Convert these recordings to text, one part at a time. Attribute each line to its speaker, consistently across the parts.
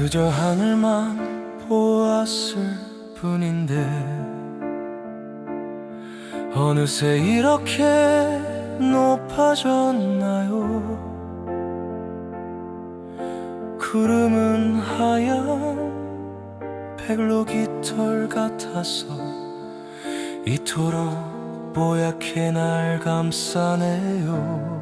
Speaker 1: 그저 하늘만 보았을 뿐인데 어느새 이렇게 높아졌나요? 구름은 하얀 백로 깃털 같아서 이토록 뽀얗게 날 감싸네요.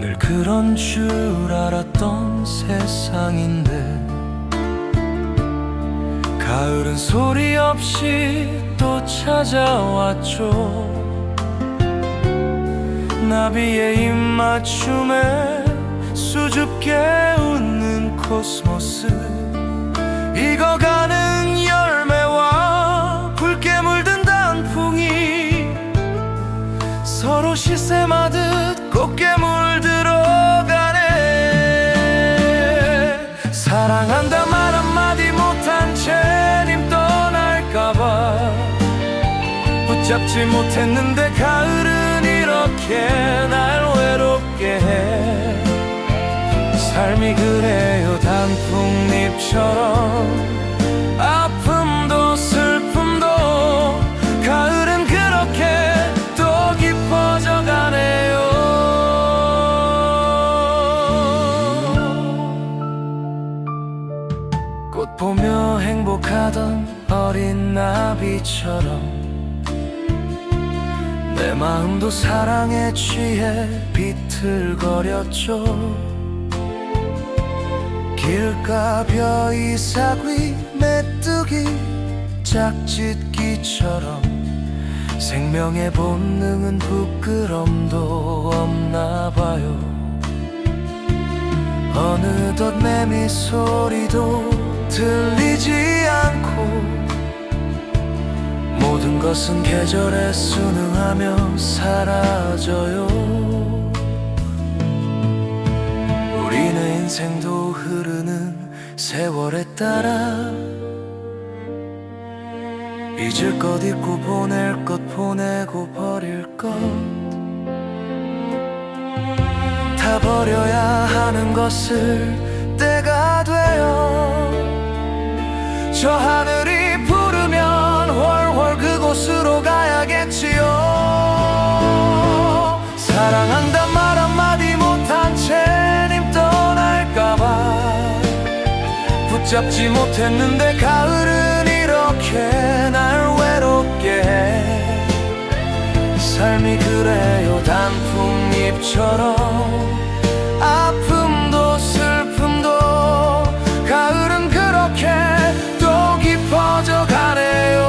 Speaker 1: 늘 그런 줄 알았던 세상인데 가을은 소리 없이 또 찾아왔죠. 나비의 입맞춤에 수줍게 웃는 코스모스. 익어가는 열매와 붉게 물든 단풍이 서로 시샘하듯 곱게 붙잡지 못했는데 가을은 이렇게 날 외롭게 해. 삶이 그래요 단풍잎처럼. 아픔도 슬픔도 가을은 그렇게 또 깊어져 가네요. 꽃 보며 행복하던 어린 나비처럼 내 마음도 사랑에 취해 비틀거렸죠. 길가 벼 이삭위 메뚜기 짝짓기처럼 생명의 본능은 부끄럼도 없나 봐요. 어느덧 내 미소리도 들리지 않고 모든 것은 계절에 순응하며 사라져요. 우리네 인생도 흐르는 세월에 따라 잊을 것 잊고 보낼 것 보내고 버릴 것. 다 버려야 하는 것을 때가 되어 저 하늘이 붙잡지 못했는데 가을은 이렇게 날 외롭게 해. 삶이 그래요 단풍잎처럼. 아픔도 슬픔도 가을은 그렇게 또 깊어져 가네요.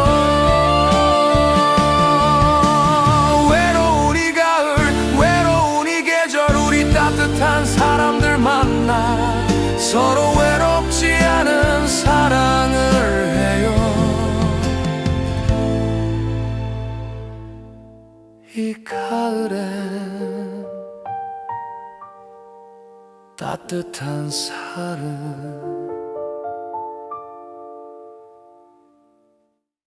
Speaker 1: 외로운 이 가을 외로운 이 계절 우리 따뜻한 사람들 만나 서로 외 이 가을엔 따뜻한 사랑